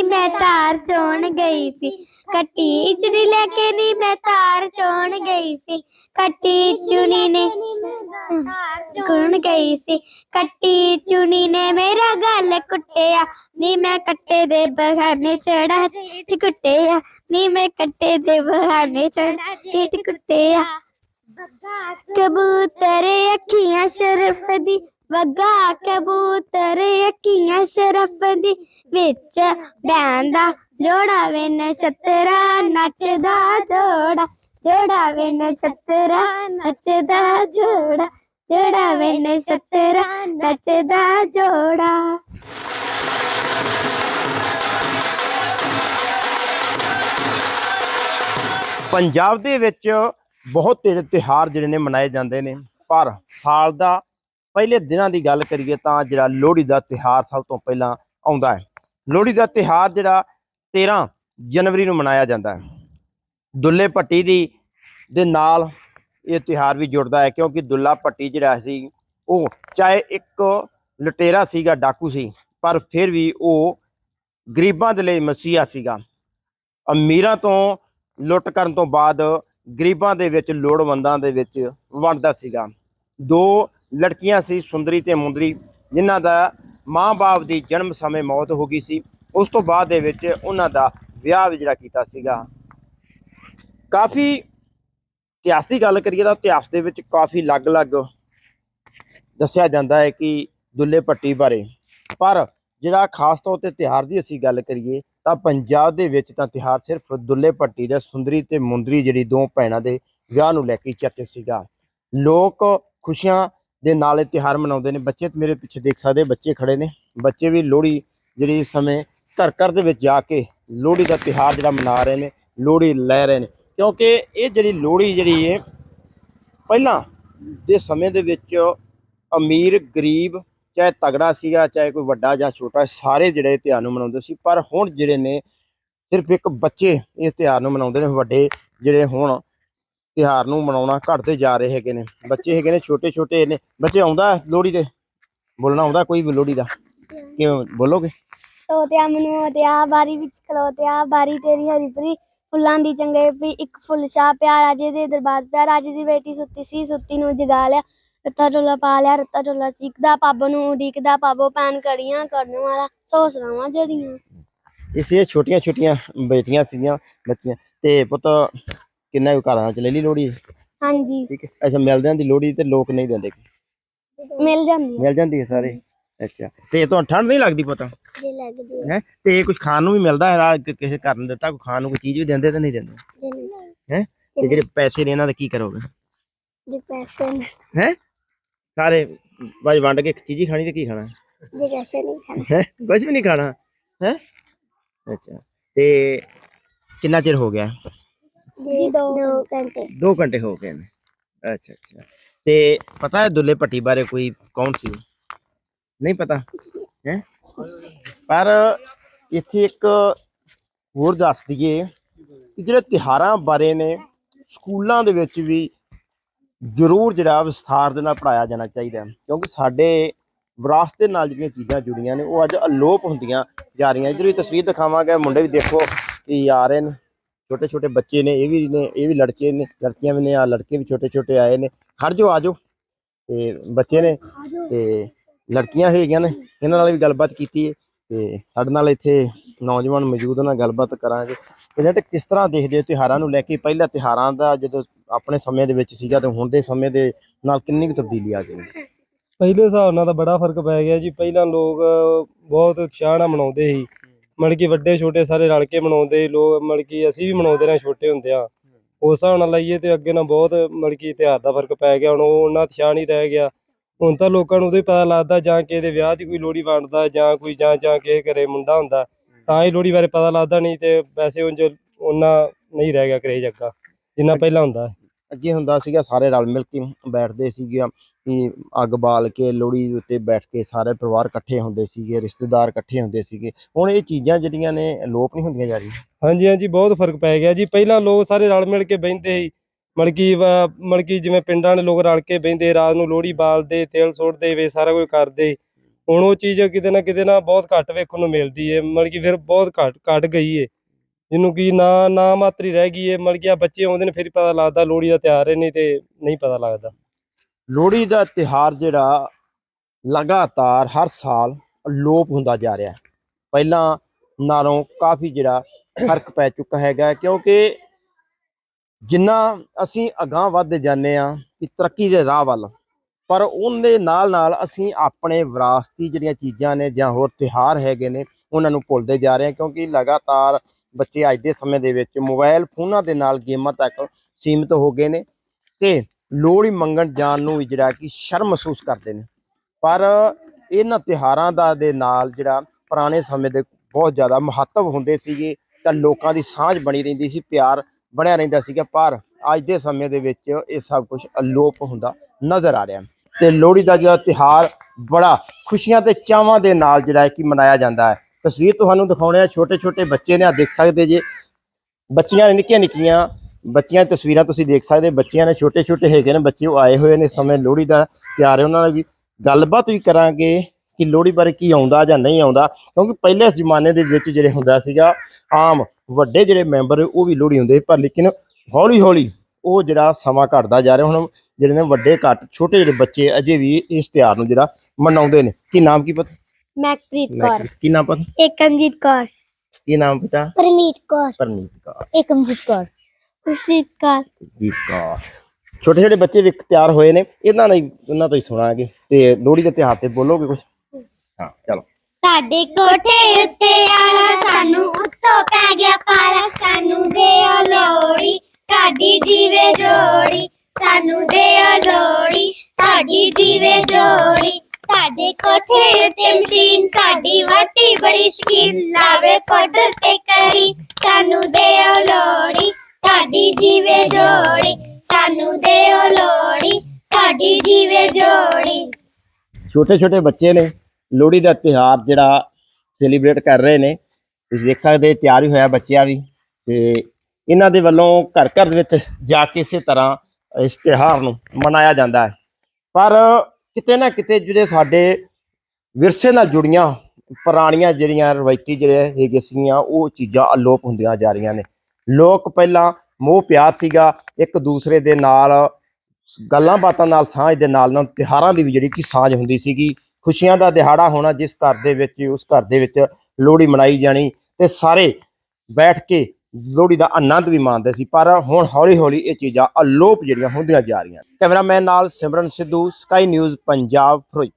ਨੀ ਮੈਂ ਤਾਰ ਚੋਣ ਗਈ ਸੀ। ਕੱਟੀ ਚੁਣੀ ਲੈ ਕੇ ਨੀ ਮੈਂ ਤਾਰ ਚੋਣ ਗਈ ਸੀ। ਕੱਟੀ ਚੁਣੀ ਨੇ ਕੁਣ ਗਈ ਸੀ। ਕੱਟੀ ਚੁਣੀ ਨੇ ਮੇਰਾ ਗਲ ਕੁੱਟਿਆ। ਨੀ, ਮੈਂ ਕੱਟੇ ਦੇ ਬਹਾਨੇ ਚੜਾ ਚੀਟ ਕੁੱਟਿਆ। ਨੀ, ਮੈਂ ਕੱਟੇ ਦੇ ਬਹਾਨੇ ਚੜਾ ਚੀਟ ਕੁੱਟਿਆ। ਕਬੂਤਰ ਅੱਖੀਆਂ ਸ਼ਰਫ ਦੀ ਵਗਾ ਕਬੂਤਰ ਅੱਖੀਆਂ ਸ਼ਰਫ ਦੀ ਵਿੱਚ ਬੈਂਦਾ ਜੋੜਾ ਵੇ ਨਛਤਰਾ ਨੱਚਦਾ ਜੋੜਾ ਜੋੜਾ ਵੇ ਨਛਤਰਾ ਨੱਚਦਾ ਜੋੜਾ ਜੋੜਾ ਵੇ ਨਛਤਰਾ ਨੱਚਦਾ ਜੋੜਾ। ਪੰਜਾਬ ਦੇ ਵਿੱਚ ਬਹੁਤ ਤੇਜ਼ ਤਿਉਹਾਰ ਜਿਹੜੇ ਨੇ ਮਨਾਏ ਜਾਂਦੇ ਨੇ, ਪਰ ਸਾਲ ਦਾ ਪਹਿਲੇ ਦਿਨਾਂ ਦੀ ਗੱਲ ਕਰੀਏ ਤਾਂ ਜਿਹੜਾ ਲੋਹੜੀ ਦਾ ਤਿਉਹਾਰ ਸਭ ਤੋਂ ਪਹਿਲਾਂ ਆਉਂਦਾ ਹੈ। ਲੋਹੜੀ ਦਾ ਤਿਉਹਾਰ ਜਿਹੜਾ 13 ਜਨਵਰੀ ਨੂੰ ਮਨਾਇਆ ਜਾਂਦਾ ਹੈ। ਦੁੱਲੇ ਭੱਟੀ ਦੀ, ਦੇ ਨਾਲ ਇਹ ਤਿਉਹਾਰ ਵੀ ਜੁੜਦਾ ਹੈ ਕਿਉਂਕਿ ਦੁੱਲਾ ਭੱਟੀ ਜਿਹੜਾ ਸੀ, ਉਹ ਚਾਹੇ ਇੱਕ ਲਟੇਰਾ ਸੀਗਾ, ਡਾਕੂ ਸੀ, ਪਰ ਫਿਰ ਵੀ ਉਹ ਗਰੀਬਾਂ ਦੇ ਲਈ ਮਸੀਹਾ ਸੀਗਾ। ਅਮੀਰਾਂ ਤੋਂ ਲੁੱਟ ਕਰਨ ਤੋਂ ਬਾਅਦ ਗਰੀਬਾਂ ਦੇ ਵਿੱਚ, ਲੋੜਵੰਦਾਂ ਦੇ ਵਿੱਚ ਵੰਡਦਾ ਸੀਗਾ। ਦੋ ਲੜਕੀਆਂ ਸੀ, ਸੁੰਦਰੀ ਤੇ ਮੁੰਦਰੀ, ਜਿਨ੍ਹਾਂ ਦਾ ਮਾਂ-ਬਾਪ ਦੀ ਜਨਮ ਸਮੇਂ ਮੌਤ ਹੋ ਗਈ ਸੀ। ਉਸ ਤੋਂ ਬਾਅਦ ਦੇ ਵਿੱਚ ਉਹਨਾਂ ਦਾ ਵਿਆਹ ਵੀ ਜਿਹੜਾ ਕੀਤਾ ਸੀਗਾ। ਕਾਫੀ ਇਤਿਹਾਸ ਦੀ ਗੱਲ ਕਰੀਏ ਤਾਂ ਇਤਿਹਾਸ ਦੇ ਵਿੱਚ ਕਾਫੀ ਅਲੱਗ-ਅਲੱਗ ਦੱਸਿਆ ਜਾਂਦਾ ਹੈ ਕਿ ਦੁੱਲੇ ਭੱਟੀ ਬਾਰੇ। ਪਰ ਜਿਹੜਾ ਖਾਸ ਤੌਰ ਤੇ ਤਿਉਹਾਰ ਦੀ ਅਸੀਂ ਗੱਲ ਕਰੀਏ ਤਾਂ ਪੰਜਾਬ ਦੇ ਵਿੱਚ ਤਾਂ ਤਿਉਹਾਰ ਸਿਰਫ ਦੁੱਲੇ ਭੱਟੀ ਦਾ ਸੁੰਦਰੀ ਤੇ ਮੁੰਦਰੀ ਜਿਹੜੀ ਦੋ ਭੈਣਾਂ ਦੇ ਵਿਆਹ ਨੂੰ ਲੈ ਕੇ ਚਰਚਿਤ ਸੀਗਾ। ਲੋਕ ਖੁਸ਼ੀਆਂ ਦੇ ਨਾਲ ਇਹ ਤਿਉਹਾਰ ਮਨਾਉਂਦੇ ਨੇ। ਬੱਚੇ ਤੇ ਮੇਰੇ ਪਿੱਛੇ ਦੇਖ ਸਕਦੇ ਬੱਚੇ ਖੜੇ ਨੇ। ਬੱਚੇ ਵੀ ਲੋਹੜੀ ਜਿਹੜੀ ਇਸ ਸਮੇਂ ਘਰ ਘਰ ਦੇ ਵਿੱਚ ਜਾ ਕੇ ਲੋਹੜੀ ਦਾ ਤਿਉਹਾਰ ਜਿਹੜਾ ਮਨਾ ਰਹੇ ਨੇ, ਲੋਹੜੀ ਲੈ ਰਹੇ ਨੇ। ਕਿਉਂਕਿ ਇਹ ਜਿਹੜੀ ਲੋਹੜੀ ਜਿਹੜੀ ਹੈ ਪਹਿਲਾਂ ਦੇ ਸਮੇਂ ਦੇ ਵਿੱਚ ਅਮੀਰ, ਗਰੀਬ, ਚਾਹੇ ਤਗੜਾ ਸੀਗਾ, ਚਾਹੇ ਕੋਈ ਵੱਡਾ ਜਾਂ ਛੋਟਾ, ਸਾਰੇ ਜਿਹੜੇ ਤਿਉਹਾਰ ਨੂੰ ਮਨਾਉਂਦੇ ਸੀ। ਪਰ ਹੁਣ ਜਿਹੜੇ ਨੇ, ਸਿਰਫ ਇੱਕ ਬੱਚੇ ਇਸ ਤਿਉਹਾਰ ਨੂੰ ਮਨਾਉਂਦੇ ਨੇ, ਵੱਡੇ ਜਿਹੜੇ ਹੁਣ ਤਿਉਹਾਰ ਨੂੰ ਮਨਾਉਣਾ ਘਟਦੇ ਜਾ ਰਹੇ ਹੈਗੇ ਨੇ। ਬੱਚੇ ਹੈਗੇ ਨੇ ਛੋਟੇ ਛੋਟੇ ਨੇ। ਬੱਚੇ ਆਉਂਦਾ ਲੋਹੜੀ ਦੇ ਬੋਲਣਾ ਆਉਂਦਾ ਕੋਈ ਵੀ ਲੋਹੜੀ ਦਾ? ਕਿਵੇਂ ਬੋਲੋਗੇ? ਤੋਤਿਆ ਮੈਨੂੰ ਤਿਆ ਬਾਰੀ ਵਿੱਚ ਖਲੋਤਿਆ ਬਾਰੀ ਤੇਰੀ ਹਰੀ ਭਰੀ ਫੁੱਲਾਂ ਦੀ ਚੰਗੇ ਵੀ ਇੱਕ ਫੁੱਲ ਸ਼ਾਹ ਪਿਆ ਰਾਜੇ ਦੇ ਦਰਬਾਰ ਪਿਆ ਰਾਜੇ ਦੀ ਬੇਟੀ ਸੁੱਤੀ ਸੀ ਸੁੱਤੀ ਨੂੰ ਜਗਾ ਲਿਆ ਰੱਤਾ ਢੋਲਾ ਪਾ ਲਿਆ ਰੱਤਾ ਢੋਲਾ ਸਿੱਖਦਾ ਪੱਬ ਨੂੰ ਉਡੀਕਦਾ ਪਾਬੋ ਪੈਨ ਕੜੀਆਂ ਕਰਨ ਵਾਲਾ ਸੌ ਸਲਾਵਾਂ ਜੜੀਆਂ ਇਸੇ ਛੋਟੀਆਂ ਛੋਟੀਆਂ ਬੇਟੀਆਂ ਸੀਗੀਆਂ ਬੱਚੀਆਂ। ਤੇ ਪੁੱਤ ਕਿੰਨਾ ਕੁ ਘਰਾਂ ਚ ਲੈ ਲਈ ਲੋਹੜੀ? ਹਾਂਜੀ। ਠੀਕ ਹੈ। ਅੱਛਾ ਮਿਲਦਿਆਂ ਦੀ ਲੋਹੜੀ ਤੇ ਲੋਕ ਨਹੀਂ ਦਿੰਦੇ ਮਿਲ ਜਾਂਦੀ ਹੈ। ਮਿਲ ਜਾਂਦੀ ਹੈ ਸਾਰੇ? ਅੱਛਾ। ਤੇ ਤੁਹਾਨੂੰ ਠੰਡ ਨਹੀਂ ਲੱਗਦੀ ਪਤਾ? ਜੇ ਲੱਗਦੀ ਹੈ। ਤੇ ਕੁਝ ਖਾਣ ਨੂੰ ਵੀ ਮਿਲਦਾ ਹੈ? ਕਿ- ਕਿਸੇ ਘਰ ਨੂੰ ਦਿੱਤਾ ਕੋਈ ਖਾਣ ਨੂੰ ਕੋਈ ਚੀਜ਼ ਵੀ ਦਿੰਦੇ ਤਾਂ ਨਹੀਂ ਦਿੰਦੇ? ਹੈ ਹੈ? ਤੇ ਜਿਹੜੇ ਪੈਸੇ ਨੇ ਇਹਨਾਂ ਦਾ ਕੀ ਕਰੋਗੇ? ਜੇ ਪੈਸੇ ਹੈ? ਸਾਰੇ ਬਾਜ ਵੰਡ ਕੇ ਇੱਕ ਚੀਜ਼ ਹੀ ਖਾਣੀ ਤੇ ਕੀ ਖਾਣਾ? ਜੇ ਪੈਸੇ ਨਹੀਂ ਖਾਣੇ। ਹੈ? ਕੁਝ ਵੀ ਨਹੀਂ ਖਾਣਾ? ਹੈ? ਅੱਛਾ। ਤੇ ਕਿੰਨਾ ਚਿਰ ਹੋ ਗਿਆ? ਜੀ, ਦੋ ਘੰਟੇ। 2 ਘੰਟੇ ਹੋ ਗਏ ਨੇ। ਅੱਛਾ ਅੱਛਾ। ਤੇ ਪਤਾ ਹੈ ਦੁੱਲੇ ਭੱਟੀ ਬਾਰੇ ਕੋਈ ਕੌਣ ਸੀ ਨਹੀਂ ਪਤਾ? ਹੈ? ਪਰ ਇੱਥੇ ਇੱਕ ਹੋਰ ਦੱਸ ਦਈਏ ਕਿ ਜਿਹੜੇ ਤਿਹਾਰਾਂ ਬਾਰੇ ਨੇ, ਸਕੂਲਾਂ ਦੇ ਵਿੱਚ ਵੀ ਜ਼ਰੂਰ ਜਿਹੜਾ ਵਿਸਥਾਰ ਦੇ ਨਾਲ ਪੜਾਇਆ ਜਾਣਾ ਚਾਹੀਦਾ ਕਿਉਂਕਿ ਸਾਡੇ ਵਿਰਾਸਤ ਨਾਲ ਜਿਹੜੀਆਂ ਚੀਜ਼ਾਂ ਜੁੜੀਆਂ ਨੇ, ਉਹ ਅੱਜ ਅਲੋਪ ਹੁੰਦੀਆਂ ਜਾ ਰਹੀਆਂ। ਇਧਰ ਵੀ ਤਸਵੀਰ ਦਿਖਾਵਾਂਗੇ, ਮੁੰਡੇ ਵੀ ਦੇਖੋ ਕਿ ਆ ਰਹੇ ਨੇ। ਛੋਟੇ ਛੋਟੇ ਬੱਚੇ ਨੇ, ਇਹ ਵੀ ਨੇ, ਇਹ ਵੀ ਲੜਕੇ ਨੇ, ਲੜਕੀਆਂ ਵੀ ਨੇ ਆ ਲੜਕੇ ਵੀ ਛੋਟੇ ਛੋਟੇ ਆਏ ਨੇ। ਹਰ ਜੋ ਆਜੋ ਤੇ ਬੱਚੇ ਨੇ, ਤੇ ਲੜਕੀਆਂ ਹੈਗੀਆਂ ਨੇ, ਇਹਨਾਂ ਨਾਲ ਵੀ ਗੱਲਬਾਤ ਕੀਤੀ ਹੈ। ਤੇ ਸਾਡੇ ਨਾਲ ਇੱਥੇ ਨੌਜਵਾਨ ਮੌਜੂਦ ਉਹਨਾਂ ਨਾਲ ਗੱਲਬਾਤ ਕਰਾਂਗੇ। ਇਹਨਾਂ ਤੇ ਕਿਸ ਤਰ੍ਹਾਂ ਦੇਖਦੇ ਹੋ ਤਿਉਹਾਰਾਂ ਨੂੰ ਲੈ ਕੇ? ਪਹਿਲਾਂ ਤਿਉਹਾਰਾਂ ਦਾ ਜਦੋਂ ਆਪਣੇ ਸਮੇਂ ਦੇ ਵਿੱਚ ਸੀਗਾ ਤੇ ਹੁਣ ਦੇ ਸਮੇਂ ਦੇ ਨਾਲ ਕਿੰਨੀ ਕੁ ਤਬਦੀਲੀ ਆ ਗਈ ਪਹਿਲੇ ਹਿਸਾਬ ਨਾਲ ਤਾਂ ਬੜਾ ਫ਼ਰਕ ਪੈ ਗਿਆ ਜੀ। ਪਹਿਲਾਂ ਲੋਕ ਬਹੁਤ ਉਤਸ਼ਾਹ ਨਾਲ ਮਨਾਉਂਦੇ ਸੀ। ਮਤਲਬ ਕਿ ਵੱਡੇ ਛੋਟੇ ਸਾਰੇ ਰਲ ਕੇ ਮਨਾਉਂਦੇ ਲੋਕ ਮਤਲਬ ਕਿ ਅਸੀਂ ਵੀ ਮਨਾਉਂਦੇ ਰਹੇ ਛੋਟੇ ਹੁੰਦਿਆਂ ਉਸ ਹਿਸਾਬ ਨਾਲ ਲਈਏ ਤੇ ਅੱਗੇ ਨਾਲ ਬਹੁਤ ਮਤਲਬ ਕਿ ਤਿਉਹਾਰ ਦਾ ਫ਼ਰਕ ਪੈ ਗਿਆ ਹੁਣ ਉਹ ਉਹਨਾਂ ਉਤਸ਼ਾਹ ਨਹੀਂ ਰਹਿ ਗਿਆ। ਹੁਣ ਤਾਂ ਲੋਕਾਂ ਨੂੰ ਹੀ ਪਤਾ ਲੱਗਦਾ ਜਾਂ ਕਿਸੇ ਦੇ ਵਿਆਹ ਦੀ ਕੋਈ ਲੋਹੜੀ ਵੰਡਦਾ ਜਾਂ ਕੋਈ ਜਾਂ ਜਾਂ ਕਿਸੇ ਘਰੇ ਮੁੰਡਾ ਹੁੰਦਾ ਤਾਂ ਹੀ ਲੋਹੜੀ ਬਾਰੇ ਪਤਾ ਲੱਗਦਾ ਨਹੀਂ ਤੇ ਵੈਸੇ ਉਂਝ ਉਹਨਾਂ ਨਹੀਂ ਰਹਿ ਗਿਆ ਕਰੇਜ ਅੱਗਾ ਜਿੰਨਾ ਪਹਿਲਾਂ ਹੁੰਦਾ। ਅੱਗੇ ਹੁੰਦਾ ਸੀਗਾ, ਸਾਰੇ ਰਲ ਮਿਲ ਕੇ ਬੈਠਦੇ ਸੀਗੇ ਕਿ ਅੱਗ ਬਾਲ ਕੇ, ਲੋਹੜੀ ਦੇ ਉੱਤੇ ਬੈਠ ਕੇ ਸਾਰੇ ਪਰਿਵਾਰ ਇਕੱਠੇ ਹੁੰਦੇ ਸੀਗੇ, ਰਿਸ਼ਤੇਦਾਰ ਇਕੱਠੇ ਹੁੰਦੇ ਸੀਗੇ। ਹੁਣ ਇਹ ਚੀਜ਼ਾਂ ਜਿਹੜੀਆਂ ਨੇ ਲੋਪ ਨਹੀਂ ਹੁੰਦੀਆਂ ਜਾ ਰਹੀਆਂ? ਹਾਂਜੀ ਹਾਂਜੀ, ਬਹੁਤ ਫ਼ਰਕ ਪੈ ਗਿਆ ਜੀ। ਪਹਿਲਾਂ ਲੋਕ ਸਾਰੇ ਰਲ ਮਿਲ ਕੇ ਬਹਿੰਦੇ ਸੀ। ਮਤਲਬ ਕਿ ਮਤਲਬ ਕਿ ਜਿਵੇਂ ਪਿੰਡਾਂ ਦੇ ਲੋਕ ਰਲ ਕੇ ਬਹਿੰਦੇ, ਰਾਤ ਨੂੰ ਲੋਹੜੀ ਬਾਲਦੇ, ਤੇਲ ਸੁੱਟਦੇ, ਵੇ ਸਾਰਾ ਕੁਝ ਕਰਦੇ। ਹੁਣ ਉਹ ਚੀਜ਼ ਕਿਤੇ ਨਾ ਕਿਤੇ ਨਾ ਬਹੁਤ ਘੱਟ ਵੇਖਣ ਨੂੰ ਮਿਲਦੀ ਹੈ ਮਤਲਬ ਕਿ ਫਿਰ ਬਹੁਤ ਘੱਟ ਘੱਟ ਗਈ ਏ। ਜਿਹਨੂੰ ਕਿ ਨਾ ਨਾ ਮਾਤਰੀ ਰਹਿ ਗਈ ਹੈ ਮਤਲਬ ਕਿ ਬੱਚੇ ਆਉਂਦੇ ਨੇ, ਫਿਰ ਪਤਾ ਲੱਗਦਾ ਲੋਹੜੀ ਦਾ ਤਿਉਹਾਰ ਹੈ ਨਹੀਂ ਤੇ ਨਹੀਂ ਪਤਾ ਲੱਗਦਾ। ਲੋਹੜੀ ਦਾ ਤਿਹਾਰ ਜਿਹੜਾ ਲਗਾਤਾਰ ਹਰ ਸਾਲ ਅਲੋਪ ਹੁੰਦਾ ਜਾ ਰਿਹਾ। ਹੈ ਪਹਿਲਾਂ ਨਾਲੋਂ ਕਾਫੀ ਜਿਹੜਾ ਫ਼ਰਕ ਪੈ ਚੁੱਕਾ ਹੈਗਾ, ਕਿਉਂਕਿ ਜਿੰਨਾ ਅਸੀਂ ਅਗਾਂਹ ਵੱਧਦੇ ਜਾਂਦੇ ਆ ਕਿ ਤਰੱਕੀ ਦੇ ਰਾਹ ਵੱਲ, ਪਰ ਉਹਦੇ ਨਾਲ ਨਾਲ ਅਸੀਂ ਆਪਣੇ ਵਿਰਾਸਤੀ ਜਿਹੜੀਆਂ ਚੀਜ਼ਾਂ ਨੇ ਜਾਂ ਹੋਰ ਤਿਹਾਰ ਹੈਗੇ ਨੇ, ਉਹਨਾਂ ਨੂੰ ਭੁੱਲਦੇ ਜਾ ਰਹੇ ਹਾਂ ਕਿਉਂਕਿ ਲਗਾਤਾਰ ਬੱਚੇ ਅੱਜ ਦੇ ਸਮੇਂ ਦੇ ਵਿੱਚ ਮੋਬਾਈਲ ਫੋਨਾਂ ਦੇ ਨਾਲ ਗੇਮਾਂ ਤੱਕ ਸੀਮਿਤ ਹੋ ਗਏ ਨੇ ਤੇ ਲੋਹੜੀ ਮੰਗਣ ਜਾਣ ਨੂੰ ਵੀ ਜਿਹੜਾ ਕਿ ਸ਼ਰਮ ਮਹਿਸੂਸ ਕਰਦੇ ਨੇ। ਪਰ ਇਹਨਾਂ ਤਿਹਾਰਾਂ ਦਾ ਦੇ ਨਾਲ ਜਿਹੜਾ ਪੁਰਾਣੇ ਸਮੇਂ ਦੇ ਬਹੁਤ ਜ਼ਿਆਦਾ ਮਹੱਤਵ ਹੁੰਦੇ ਸੀਗੇ ਤਾਂ ਲੋਕਾਂ ਦੀ ਸਾਂਝ ਬਣੀ ਰਹਿੰਦੀ ਸੀ, ਪਿਆਰ ਬਣਿਆ ਰਹਿੰਦਾ ਸੀਗਾ, ਪਰ ਅੱਜ ਦੇ ਸਮੇਂ ਦੇ ਵਿੱਚ ਇਹ ਸਭ ਕੁਝ ਅਲੋਪ ਹੁੰਦਾ ਨਜ਼ਰ ਆ ਰਿਹਾ। ਤੇ ਲੋਹੜੀ ਦਾ ਜਿਹੜਾ ਤਿਹਾਰ ਬੜਾ ਖੁਸ਼ੀਆਂ ਤੇ ਚਾਵਾਂ ਦੇ ਨਾਲ ਜਿਹੜਾ ਕਿ ਮਨਾਇਆ ਜਾਂਦਾ ਹੈ। ਤਸਵੀਰ ਤੁਹਾਨੂੰ ਦਿਖਾਉਣੇ ਆ ਛੋਟੇ ਛੋਟੇ ਬੱਚੇ ਨੇ ਆ ਦੇਖ ਸਕਦੇ ਜੇ। ਬੱਚੀਆਂ ਨੇ ਨਿੱਕੀਆਂ ਨਿੱਕੀਆਂ ਬੱਚੀਆਂ ਦੀਆਂ ਤਸਵੀਰਾਂ ਤੁਸੀਂ ਦੇਖ ਸਕਦੇ ਬੱਚੀਆਂ ਨੇ ਛੋਟੇ ਛੋਟੇ ਹੈਗੇ ਨੇ ਬੱਚੇ ਉਹ ਆਏ ਹੋਏ ਨੇ ਇਸ ਸਮੇਂ ਲੋਹੜੀ ਦਾ ਤਿਉਹਾਰ ਹੈ ਉਹਨਾਂ ਨਾਲ ਵੀ ਗੱਲਬਾਤ ਵੀ ਕਰਾਂਗੇ ਕਿ ਲੋਹੜੀ ਬਾਰੇ ਕੀ ਆਉਂਦਾ ਜਾਂ ਨਹੀਂ ਆਉਂਦਾ ਕਿਉਂਕਿ ਪਹਿਲੇ ਜ਼ਮਾਨੇ ਦੇ ਵਿੱਚ ਜਿਹੜੇ ਹੁੰਦਾ ਸੀਗਾ ਆਮ ਵੱਡੇ ਜਿਹੜੇ ਮੈਂਬਰ ਉਹ ਵੀ ਲੋਹੜੀ ਹੁੰਦੇ ਸੀ, ਪਰ ਲੇਕਿਨ ਹੌਲੀ ਹੌਲੀ ਉਹ ਜਿਹੜਾ ਸਮਾਂ ਘਟਦਾ ਜਾ ਰਿਹਾ ਹੁਣ ਜਿਹੜੇ ਨੇ ਵੱਡੇ ਘੱਟ ਛੋਟੇ ਜਿਹੜੇ ਬੱਚੇ ਅਜੇ ਵੀ ਇਸ ਤਿਉਹਾਰ ਨੂੰ ਜਿਹੜਾ ਮਨਾਉਂਦੇ ਨੇ। ਕੀ ਨਾਮ ਕੀ ਪਤਾ? ਮੈਕਪ੍ਰੀਤ ਕੌਰ। ਕੀ ਨਾਮ ਪਤਾ? ਏਕਮਜੀਤ ਕੌਰ। ਕੀ ਨਾਮ ਪਤਾ? ਪਰਮੀਤ ਕੌਰ। ਪਰਨੀਤ ਕੌਰ। ਏਕਮਜੀਤ ਕੌਰ। ਖੁਸ਼ੀਤ ਕੌਰ। ਜੀਤ ਕੌਰ। ਛੋਟੇ ਛੋਟੇ ਬੱਚੇ ਵੀ ਤਿਆਰ ਹੋਏ ਨੇ। ਇਹਨਾਂ ਹੀ ਉਹਨਾਂ ਤੋਂ ਹੀ ਸੁਣਾਂਗੇ। ਤੇ ਲੋਹੜੀ ਦੇ ਤਿਉਹਾਰ ਤੇ ਬੋਲੋਗੇ ਕੁਝ ਹਾਂ ਚਲੋ। ਸਾਡੇ ਕੋਠੇ ਉੱਤੇ ਆਲਾ ਸਾਨੂੰ ਉੱਤੋਂ ਪੈ ਗਿਆ ਪਾਲਾ। ਸਾਨੂੰ ਦਿਓ ਲੋੜੀ ਤੁਹਾਡੀ ਜੀਵੇ ਜੋੜੀ। ਸਾਨੂੰ ਦਿਓ ਲੋੜੀ ਤੁਹਾਡੀ ਜੀਵੇ ਜੋੜੀ। ਤੁਹਾਡੇ ਕੋਠੇ ਉੱਤੇ ਮਸ਼ੀਨ, ਤੁਹਾਡੀ ਵਾਟੀ ਬੜੀ ਸ਼ਕੀਨ। ਲਾਵੇ ਪਾਊਡਰ ਤੇ ਕਰੀ, ਸਾਨੂੰ ਦਿਓ ਲੋੜੀ ਤੁਹਾਡੀ ਜੀਵੇ ਜੋੜੀ। ਸਾਨੂੰ ਦਿਓ ਲੋੜੀ ਤੁਹਾਡੀ ਜੀਵੇ ਜੋੜੀ। ਛੋਟੇ ਛੋਟੇ ਬੱਚੇ ਨੇ, ਲੋਹੜੀ ਦਾ ਤਿਉਹਾਰ ਜਿਹੜਾ ਸੈਲੀਬ੍ਰੇਟ ਕਰ ਰਹੇ ਨੇ। ਤੁਸੀਂ ਦੇਖ ਸਕਦੇ, ਤਿਆਰ ਹੀ ਹੋਇਆ ਬੱਚਿਆਂ ਵੀ। ਤੇ ਇਹਨਾਂ ਦੇ ਵੱਲੋਂ ਘਰ ਘਰ ਦੇ ਵਿੱਚ ਜਾ ਕੇ ਇਸੇ ਤਰ੍ਹਾਂ ਇਸ ਤਿਉਹਾਰ ਨੂੰ ਮਨਾਇਆ ਜਾਂਦਾ ਹੈ। ਪਰ ਕਿਤੇ ਨਾ ਕਿਤੇ ਜਿਹੜੇ ਸਾਡੇ ਵਿਰਸੇ ਨਾਲ ਜੁੜੀਆਂ ਪੁਰਾਣੀਆਂ ਜਿਹੜੀਆਂ ਰਵਾਇਤੀ ਜਿਹੜੇ ਹੈਗੇ ਸੀਗੀਆਂ, ਉਹ ਚੀਜ਼ਾਂ ਅਲੋਪ ਹੁੰਦੀਆਂ ਜਾ ਰਹੀਆਂ ਨੇ। ਲੋਕ ਪਹਿਲਾਂ ਮੋਹ ਪਿਆਰ ਸੀਗਾ, ਇੱਕ ਦੂਸਰੇ ਦੇ ਨਾਲ ਗੱਲਾਂ ਬਾਤਾਂ ਨਾਲ, ਸਾਂਝ ਦੇ ਨਾਲ ਨਾਲ ਤਿਹਾਰਾਂ ਦੀ ਵੀ ਜਿਹੜੀ ਕਿ ਸਾਂਝ ਹੁੰਦੀ ਸੀਗੀ। ਖੁਸ਼ੀਆਂ ਦਾ ਦਿਹਾੜਾ ਹੋਣਾ, ਜਿਸ ਘਰ ਦੇ ਵਿੱਚ, ਉਸ ਘਰ ਦੇ ਵਿੱਚ ਲੋਹੜੀ ਮਨਾਈ ਜਾਣੀ, ਤੇ ਸਾਰੇ ਬੈਠ ਕੇ ਲੋਹੜੀ ਦਾ ਆਨੰਦ ਵੀ ਮਾਣਦੇ ਸੀ, ਪਰ ਹੁਣ ਹੌਲੀ ਹੌਲੀ ਇਹ ਚੀਜ਼ਾਂ ਅਲੋਪ ਜਿਹੜੀਆਂ ਹੁੰਦੀਆਂ ਜਾ ਰਹੀਆਂ। ਕੈਮਰਾਮੈਨ ਨਾਲ ਸਿਮਰਨ ਸਿੱਧੂ ਸਕਾਈ ਨਿਊਜ਼ ਪੰਜਾਬ, ਫਿਰੋਜ਼ਪੁਰ।